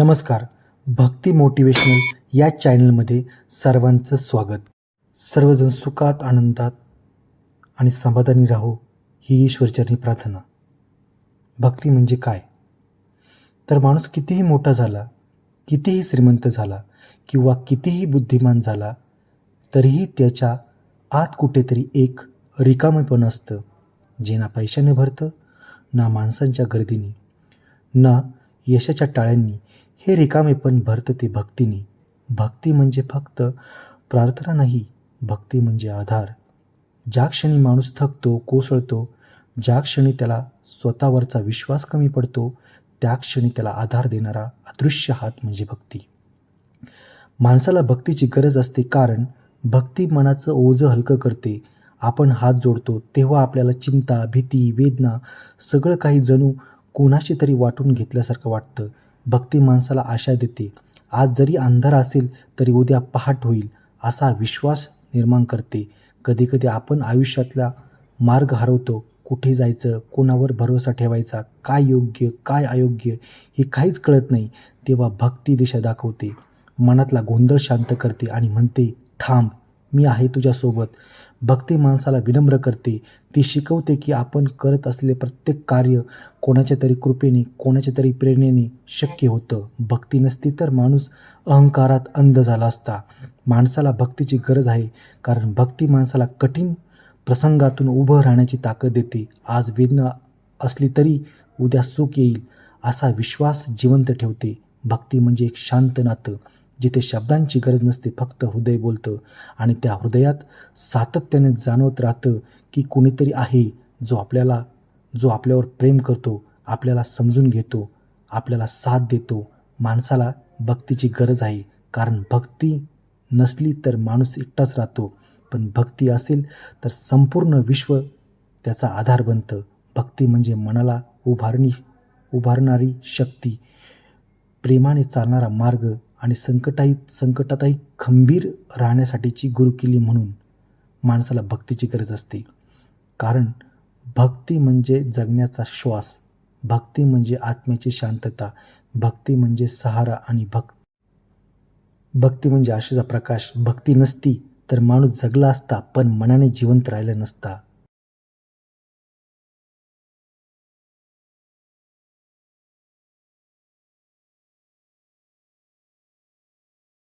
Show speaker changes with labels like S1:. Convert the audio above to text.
S1: नमस्कार. भक्ती मोटिवेशनल या चॅनलमध्ये सर्वांचं स्वागत. सर्वजण सुखात आनंदात आणि समाधानी राहो ही ईश्वरचरणी प्रार्थना. भक्ती म्हणजे काय? तर माणूस कितीही मोठा झाला कितीही श्रीमंत झाला किंवा कितीही बुद्धिमान झाला तरीही त्याच्या आत कुठेतरी एक रिकामेपण असतं जे ना पैशाने भरतं ना माणसांच्या गर्दीने ना यशाच्या टाळ्यांनी हे रिकामे पण भरतं ते भक्तीने. भक्ती म्हणजे फक्त प्रार्थना नाही भक्ती म्हणजे आधार. ज्या क्षणी माणूस थकतो कोसळतो ज्या क्षणी त्याला स्वतःवरचा विश्वास कमी पडतो त्या क्षणी त्याला आधार देणारा अदृश्य हात म्हणजे भक्ती. माणसाला भक्तीची गरज असते कारण भक्ती मनाचं ओझं हलकं करते. आपण हात जोडतो तेव्हा आपल्याला चिंता भीती वेदना सगळं काही जणू कोणाशी तरी वाटून घेतल्यासारखं वाटतं. भक्ती माणसाला आशा देते. आज जरी अंधार असेल तरी उद्या पहाट होईल असा विश्वास निर्माण करते. कधीकधी आपण आयुष्यातला मार्ग हरवतो. कुठे जायचं कोणावर भरोसा ठेवायचा काय योग्य काय अयोग्य हे काहीच कळत नाही तेव्हा भक्ती दिशा दाखवते. मनातला गोंधळ शांत करते आणि म्हणते थांब मी आहे तुझ्यासोबत. भक्ती माणसाला विनम्र करते. ती शिकवते की आपण करत असलेले प्रत्येक कार्य कोणाच्या तरी कृपेने कोणाच्या तरी प्रेरणेने शक्य होतं. भक्ती नसती तर माणूस अहंकारात अंध झाला असता. माणसाला भक्तीची गरज आहे कारण भक्ती माणसाला कठीण प्रसंगातून उभं राहण्याची ताकद देते. आज वेदना असली तरी उद्या सुख येईल असा विश्वास जिवंत ठेवते. भक्ती म्हणजे एक शांत नातं. जिथे शब्दांची गरज नसते फक्त हृदय बोलतं. आणि त्या हृदयात सातत्याने जाणवत राहतं की कोणीतरी आहे जो आपल्याला जो आपल्यावर प्रेम करतो आपल्याला समजून घेतो आपल्याला साथ देतो. माणसाला भक्तीची गरज आहे. कारण भक्ती नसली तर माणूस एकटाच राहतो. पण भक्ती असेल तर संपूर्ण विश्व त्याचा आधार बनतं. भक्ती म्हणजे मनाला उभारणी उभारणारी शक्ती. प्रेमाने चालणारा मार्ग आणि संकटाही संकटातही खंबीर राहण्यासाठीची गुरुकिल्ली म्हणून माणसाला भक्तीची गरज असते. कारण भक्ती म्हणजे जगण्याचा श्वास भक्ती म्हणजे आत्म्याची शांतता भक्ती म्हणजे सहारा आणि भक् भक्ती म्हणजे आशेचा प्रकाश. भक्ती नसती तर माणूस जगला असता पण मनाने जिवंत राहिला नसता.